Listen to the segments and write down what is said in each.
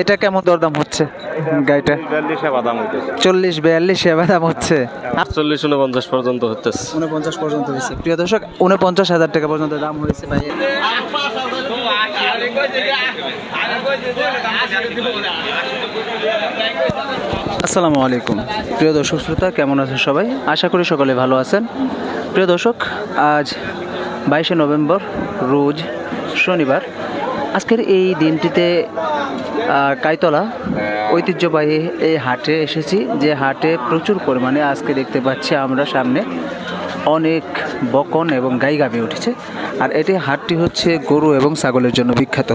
এটা কেমন দরদাম হচ্ছে? গাড়িটা? বাদাম চল্লিশ বিয়াল্লিশ সেবা দাম হচ্ছে। চল্লিশ উনপঞ্চাশ পর্যন্ত হচ্ছে উনপঞ্চাশ পর্যন্ত হয়েছে প্রিয় দর্শক উনপঞ্চাশ হাজার টাকা পর্যন্ত দাম হয়েছে ভাই। আসসালামু আলাইকুম। প্রিয় দর্শক শ্রোতা কেমন আছেন সবাই? আশা করি সকলে ভালো আছেন। প্রিয় দর্শক আজ বাইশে নভেম্বর রোজ শনিবার। আজকের এই দিনটিতে কাইতলা, ঐতিহ্যবাহী এই হাটে এসেছি। যে হাটে প্রচুর পরিমাণে আজকে দেখতে পাচ্ছি আমরা সামনে অনেক বকন এবং গাই গাভি উঠেছে। আর এটি হাটটি হচ্ছে গরু এবং ছাগলের জন্য বিখ্যাত।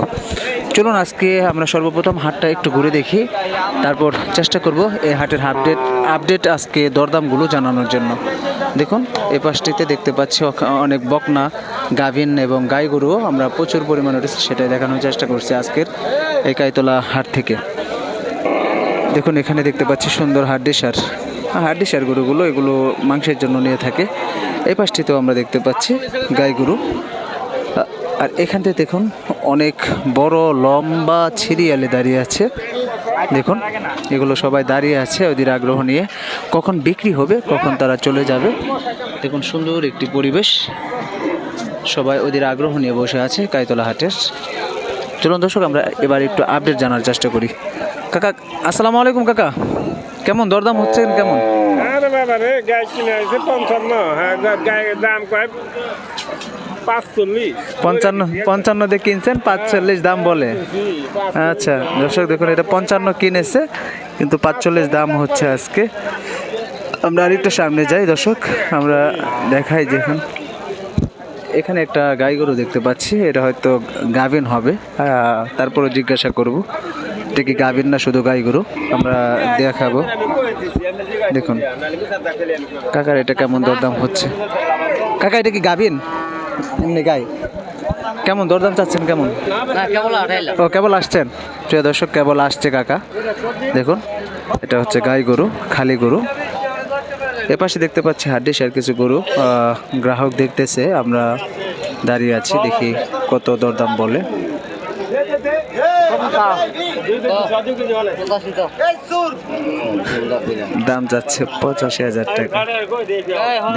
চলুন আজকে আমরা সর্বপ্রথম হাটটা একটু ঘুরে দেখি। তারপর চেষ্টা করব এই হাটের আপডেট আপডেট আজকে দরদামগুলো জানানোর জন্য। দেখুন, এই পাশটিতে দেখতে পাচ্ছি অনেক বকনা, গাভিন এবং গাই গরুও আমরা প্রচুর পরিমাণে উঠেছে, সেটাই দেখানোর চেষ্টা করছি আজকের এই কাইতলা হাট থেকে। দেখুন, এখানে দেখতে পাচ্ছি সুন্দর হাড্ডি সার হাড্ডি সার গরুগুলো, এগুলো মাংসের জন্য নিয়ে থাকে। এই পাশটিতেও আমরা দেখতে পাচ্ছি গাই গরু। আর এখান থেকে দেখুন, অনেক বড়, লম্বা ছিরিয়ালে দাঁড়িয়ে আছে। দেখুন, এগুলো সবাই দাঁড়িয়ে আছে ওদের আগ্রহ নিয়ে। কখন বিক্রি হবে, কখন তারা চলে যাবে। দেখুন, সুন্দর একটি পরিবেশ। সবাই ওদের আগ্রহ নিয়ে বসে আছে কাইতলা হাটের। চলুন দর্শক আমরা এবার একটু আপডেট জানার চেষ্টা করি। কাকা আসসালামু আলাইকুম কাকা। কেমন দরদাম হচ্ছে কেমন? আরে বাবা রে কিনে আছে পঞ্চান্ন। হ্যাঁ গা- দাম কয়? পঞ্চান্ন পঞ্চান্ন দিয়ে কিনছেন পাঁচচল্লিশ দাম বলে। আচ্ছা দর্শক দেখুন এটা পঞ্চান্ন কিনেছে কিন্তু পাঁচচল্লিশ দাম হচ্ছে আজকে। আমরা আরেকটু সামনে যাই দর্শক আমরা দেখাই দেখুন। এখানে একটা গাই গরু দেখতে পাচ্ছি এটা হয়তো গাভিন হবে। তারপরে জিজ্ঞাসা করব এটা কি গাভিন না শুধু গাই গরু? আমরা দেখাবো। দেখুন কাকার এটা কেমন দরদাম হচ্ছে? কাকা এটা কি গাভিন? এমনি গাই। কেমন দরদাম চাচ্ছেন কেমন? ও কেবল আসছেন? প্রিয় দর্শক কেবল আসছে কাকা। দেখুন এটা হচ্ছে গাই গরু খালি গরু। এপাশে দেখতে পাচ্ছি হাড্ডি সার কিছু গরু। গ্রাহক দেখতেছে, আমরা দাঁড়িয়ে আছি, দেখি কত দরদাম বলে। দাম যাচ্ছে পঁচাশি হাজার টাকা।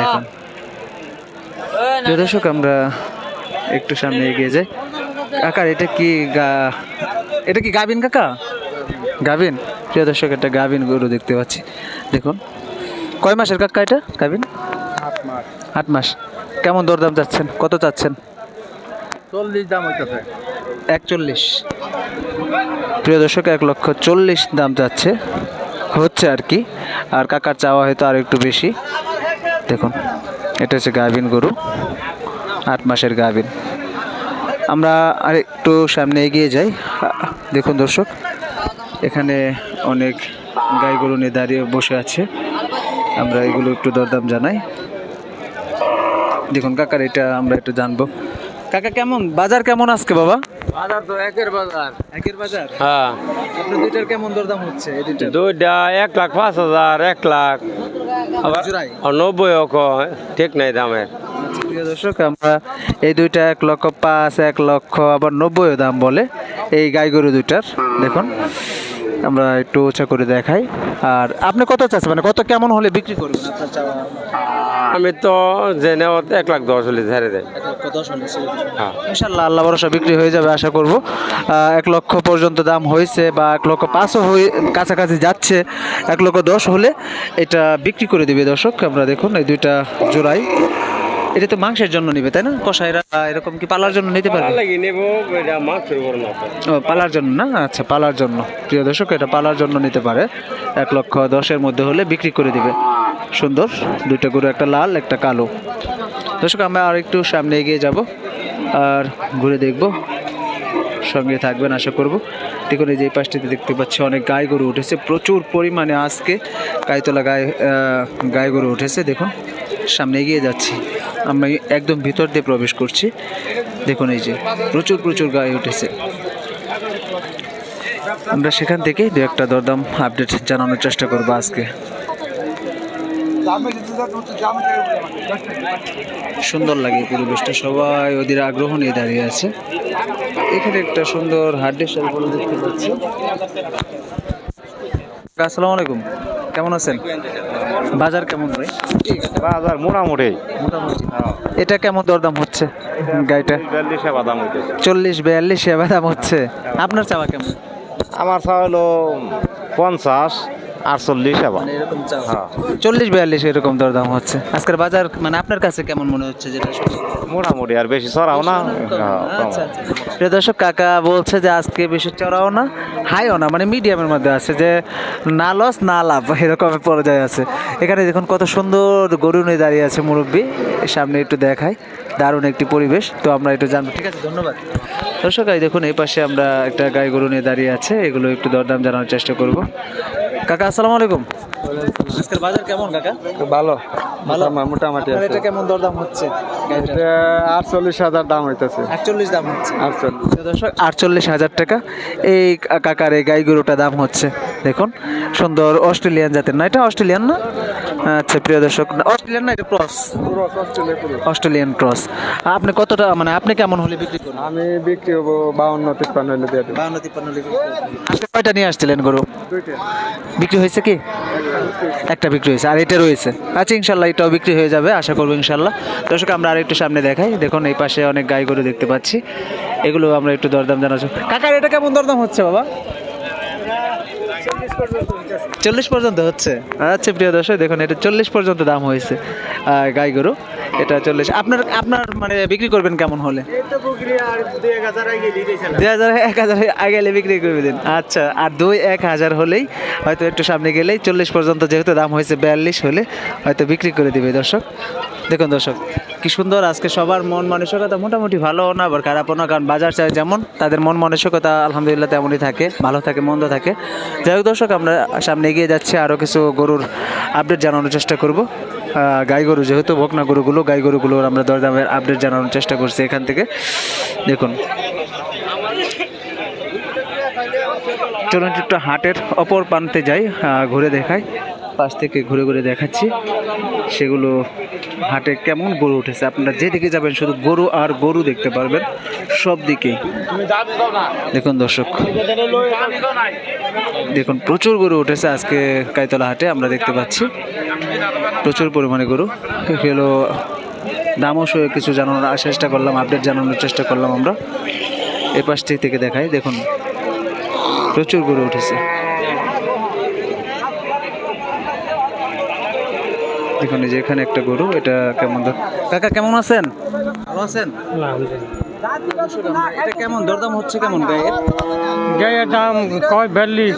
দেখুন। প্রিয় দর্শক, আমরা একটু সামনে এগিয়ে যাই। কাকার এটা কি গা, এটা কি গাবিন কাকা? গাবিন প্রিয় দর্শক, একটা গাবিন গরু দেখতে পাচ্ছি। দেখুন। কয় মাসের কাকা এটা গাবিন আট মাস। কেমন দরদাম চাচ্ছেন? কত চাচ্ছেন? চল্লিশ দাম হইতেছে। একচল্লিশ। প্রিয় দর্শক এক লক্ষ চল্লিশ দাম যাচ্ছে। হচ্ছে আর কি। আর কাকার চাওয়া হয়তো আর একটু বেশি। দেখুন এটা হচ্ছে গাভিন গরু। আট মাসের গাভিন। আমরা আর একটু সামনে এগিয়ে যাই। দেখুন দর্শক এখানে অনেক গাই গরু নিয়ে দাঁড়িয়ে বসে আছে। আমরা এগুলো একটু দরদাম জানাই। দেখুন কাকার এটা আমরা একটু জানব। কাকা কেমন? বাজার কেমন আজকে বাবা? বাজার তো একের বাজার। একের বাজার? হ্যাঁ। আপনার দুইটার কেমন দরদাম হচ্ছে এই দুইটার? দুইটা এক লাখ পাঁচ হাজার এক লাখ। আবার নব্বই অক ঠিক নাই দামের। আচ্ছা, প্রিয় দর্শক আমরা এই দুইটা এক লক্ষ পাঁচ এক লক্ষ আবার নব্বই দাম বলে এই গাই গরু দুইটার। দেখুন। আমরা একটু উঁচা করে দেখাই। আর আপনি কত চাচ্ছেন? মানে কত কেমন হলে বিক্রি করবেন আপনার চাওয়া? আমি তো জেনে এক লাখ দশ হলে ঝেড়ে দেয়। হ্যাঁ। ইনশাল্লাহ আল্লাহ ভরসা বিক্রি হয়ে যাবে আশা করব। এক লক্ষ পর্যন্ত দাম হয়েছে বা এক লক্ষ পাঁচও হয়ে কাছাকাছি যাচ্ছে এক লক্ষ দশ হলে এটা বিক্রি করে দিবে দর্শক। আমরা দেখুন এই দুইটা জোড়াই। এটা তো মাংসের জন্য নিবে তাই না? কষাইরা এরকম কি পালার জন্য নিতে পারবে? লাগি নেব এটা উপর না ও পালার জন্য না? আচ্ছা পালার জন্য। প্রিয় দর্শক এটা পালার জন্য নিতে পারে। এক লক্ষ দশের মধ্যে হলে বিক্রি করে দিবে। সুন্দর দুইটা গরু একটা লাল একটা কালো। দর্শক আমরা আর একটু সামনে এগিয়ে যাব আর ঘুরে দেখব। সঙ্গে থাকবেন আশা করব। দেখুন এই যে পাশটিতে দেখতে পাচ্ছি অনেক গাই গরু উঠেছে। প্রচুর পরিমাণে আজকে গাইতলা গায়ে গাই গরু উঠেছে। দেখুন সামনে এগিয়ে যাচ্ছি। আমরা একদম ভিতর দিয়ে প্রবেশ করছি। দেখুন এই যে, প্রচুর প্রচুর গায়ে উঠেছে। আমরা সেখান থেকেই দু একটা দরদাম আপডেট জানানোর চেষ্টা করব আজকে। সুন্দর লাগে পরিবেশটা। সবাই ওদের আগ্রহ নিয়ে দাঁড়িয়ে আছে। এখানে একটা সুন্দর শাল বলে দেখতে পাচ্ছি। আসসালামু আলাইকুম। কেমন আছেন? বাজার কেমন? ভাই বাজার মোটামুটি। মোটামুটি। এটা কেমন দরদাম হচ্ছে গাড়িটা? চল্লিশ বিয়াল্লিশ বাদাম দাম হচ্ছে। আপনার চাওয়া কেমন? আমার চাওয়া হলো পঞ্চাশ। আটচল্লিশ এবার মানে হ্যাঁ। চল্লিশ বিয়াল্লিশ এরকম দরদাম হচ্ছে। আজকের বাজার মানে আপনার কাছে কেমন মনে হচ্ছে যেটা মোটামুটি আর বেশি চড়াও না। হ্যাঁ। আচ্ছা, আচ্ছা। প্রিয় দর্শক কাকা বলছে যে আজকে বেশি চড়াও না হাইও না মানে মিডিয়ামের মধ্যে আছে যে না লস না লাভ এরকম পর্যায়ে আছে। এখানে দেখুন কত সুন্দর গরু নিয়ে দাঁড়িয়ে আছে মুরব্বী। সামনে একটু দেখাই দারুণ একটি পরিবেশ তো আমরা একটু জানব। ঠিক আছে ধন্যবাদ। দর্শক দেখুন এই পাশে আমরা একটা গাই গরু নিয়ে দাঁড়িয়ে আছে এগুলো একটু দরদাম জানানোর চেষ্টা করব। কাকা আসসালামু আলাইকুম। আজকের বাজার কেমন কাকা? ভালো। ভালো। মোটামুটি আপনার এটা কেমন দরদাম হচ্ছে গাড়িটা আটচল্লিশ হাজার দাম হইতেছে। আটচল্লিশ দাম হচ্ছে? আটচল্লিশ। দর্শক আটচল্লিশ হাজার টাকা। এই কাকার এই গাই গরুটা দাম হচ্ছে দেখুন। সুন্দর অস্ট্রেলিয়ান জাতের না এটা অস্ট্রেলিয়ান না? আচ্ছা প্রিয় দর্শক অস্ট্রেলিয়ান না এটা ক্রস? Australian cross. আপনি কতটা মানে আপনি কেমন হলে বিক্রি করবেন? আমি বিক্রি হব বাউন্ন তিপ্পান্ন হলে দিয়ে দেবো। বাউন্ন তিপ্পান্ন হলে আজকে কয়টা নিয়ে আসছিলেন গরু? বিক্রি হয়েছে কি? একটা বিক্রি হয়েছে আর এটা রয়েছে। আচ্ছা ইনশাল্লাহ এটাও বিক্রি হয়ে যাবে, আশা করব ইনশাল্লাহ। দর্শক, আমরা আর একটু সামনে দেখাই। দেখুন, এই পাশে অনেক গাই গরু দেখতে পাচ্ছি। এগুলো আমরা একটু দরদাম জানাচ্ছি কাকার এটা কেমন দরদাম হচ্ছে, বাবা? চল্লিশ পর্যন্ত হচ্ছে। আচ্ছা প্রিয় দর্শক, দেখুন, এটা চল্লিশ পর্যন্ত দাম হয়েছে গাই গরু। এটা চল্লিশ। আপনার আপনার মানে বিক্রি করবেন কেমন হলে? দুই হাজার এক হাজার আগে এলে বিক্রি করে দিন। আচ্ছা আর দুই এক হাজার হলেই হয়তো একটু সামনে গেলেই চল্লিশ পর্যন্ত যেহেতু দাম হয়েছে বিয়াল্লিশ হলে হয়তো বিক্রি করে দিবে দর্শক। দেখুন দর্শক, কি সুন্দর আজকে সবার মন মানসিকতা মোটামুটি ভালো, না আবার খারাপও না, কারণ বাজার চাই যেমন, তাদের মন মানসিকতা আলহামদুলিল্লাহ তেমনই থাকে, ভালো থাকে, মন্দ থাকে। যাই হোক দর্শক, আমরা সামনে এগিয়ে যাচ্ছি আরও কিছু গরুর আপডেট জানানোর চেষ্টা করব। গাই গরু যেহেতু বকনা গরুগুলো, গাই গরুগুলোর আমরা দরদামের আপডেট জানানোর চেষ্টা করছি এখান থেকে। দেখুন। চলুন একটু হাটের অপর প্রান্তে যাই ঘুরে দেখাই। পাশ থেকে ঘুরে ঘুরে দেখাচ্ছি। সেগুলো হাটে কেমন গরু উঠেছে? আপনারা যেদিকে যাবেন শুধু গরু আর গরু দেখতে পারবেন। সব দিকেই। দেখুন দর্শক, দেখুন প্রচুর গরু উঠেছে আজকে কাইতলা হাটে, আমরা দেখতে পাচ্ছি। প্রচুর পরিমাণে গরু। এগুলো দামও সহ কিছু জানানোর চেষ্টা করলাম আপডেট জানানোর চেষ্টা করলাম আমরা। এই পাশটি থেকে দেখাই, দেখুন। প্রচুর গরু উঠেছে। দেখুন যে এখানে একটা গরু এটা কেমন কাকা কেমন আছেন? ভালো আছেন? এটা কেমন দরদাম হচ্ছে কেমন গায়ের গায়ের দাম কয়? বিয়াল্লিশ।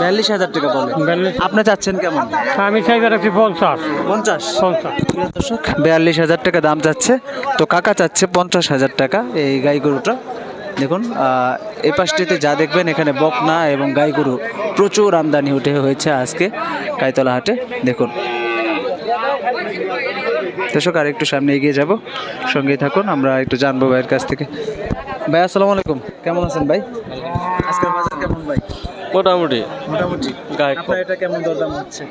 বিয়াল্লিশ হাজার টাকা বলে। আপনি চাচ্ছেন কেমন? আমি চাইবে রাখছি পঞ্চাশ। পঞ্চাশ? পঞ্চাশ। দর্শক বিয়াল্লিশ হাজার টাকা দাম চাচ্ছে। তো কাকা চাচ্ছে পঞ্চাশ হাজার টাকা এই গাই গরুটা। দেখুন এই পাশটিতে যা দেখবেন এখানে বকনা এবং গাই গরু প্রচুর আমদানি উঠে হয়েছে আজকে কাইতলা হাটে। দেখুন দর্শক আর একটু সামনে এগিয়ে যাব। সঙ্গেই থাকুন আমরা একটু জানব ভাইয়ের কাছ থেকে। ভাই আসসালামু আলাইকুম। কেমন আছেন ভাই? আজকের বাজার কেমন ভাই? মোটামুটি। মোটামুটি। গায়ে আপনার এটা কেমন দরদাম হচ্ছে?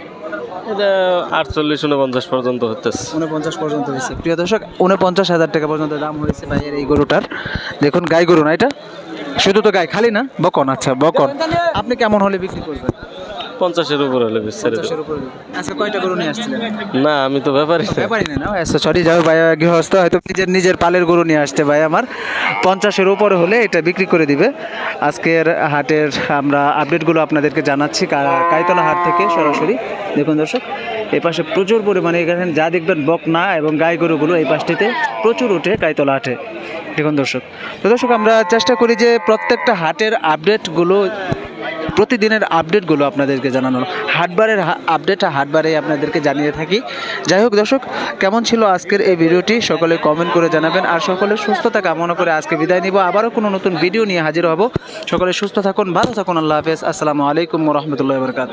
এটা আটচল্লিশ উনপঞ্চাশ পর্যন্ত হতেছে উনপঞ্চাশ পর্যন্ত হয়েছে প্রিয় দর্শক উনপঞ্চাশ হাজার টাকা পর্যন্ত দাম হয়েছে ভাইয়ের এই গরুটার। দেখুন গাই গরু না এটা? শুধু তো গাই খালি না? বকন আচ্ছা বকন। আপনি কেমন হলে বিক্রি করবেন? পঞ্চাশের উপর হলে ছেড়ে দেবো। পঞ্চাশের উপরে আজকে কয়টা গরু নিয়ে আসছিলেন না আমি তো ব্যাপারই না। ব্যাপারই না আচ্ছা সরি যাও ভাই গৃহস্থ হয়তো নিজের নিজের পালের গরু নিয়ে আসতে ভাই আমার। পঞ্চাশের উপরে হলে এটা বিক্রি করে দিবে। আজকের হাটের আমরা আপডেটগুলো আপনাদেরকে জানাচ্ছি কাইতলা হাট থেকে সরাসরি। দেখুন দর্শক এই পাশে প্রচুর পরিমাণে এখানে যা দেখবেন বকনা এবং গাই গরুগুলো এই পাশটিতে প্রচুর উঠে কাইতলা হাটে। দেখুন দর্শক তো দর্শক আমরা চেষ্টা করি যে প্রত্যেকটা হাটের আপডেটগুলো প্রতিদিনের আপডেটগুলো আপনাদেরকে জানানোর, হাটবারের আপডেট হাটবারে আপনাদেরকে জানিয়ে থাকি। যাই হোক দর্শক, কেমন ছিল আজকের এই ভিডিওটি? সকলে কমেন্ট করে জানাবেন আর সকলের সুস্থতা কামনা করে আজকে বিদায় নিব। আবারও কোনো নতুন ভিডিও নিয়ে হাজির হব। সকলে সুস্থ থাকুন, ভালো থাকুন, আল্লাহ হাফেজ। আসসালামু আলাইকুম রহমতুল্লাহ বরকাত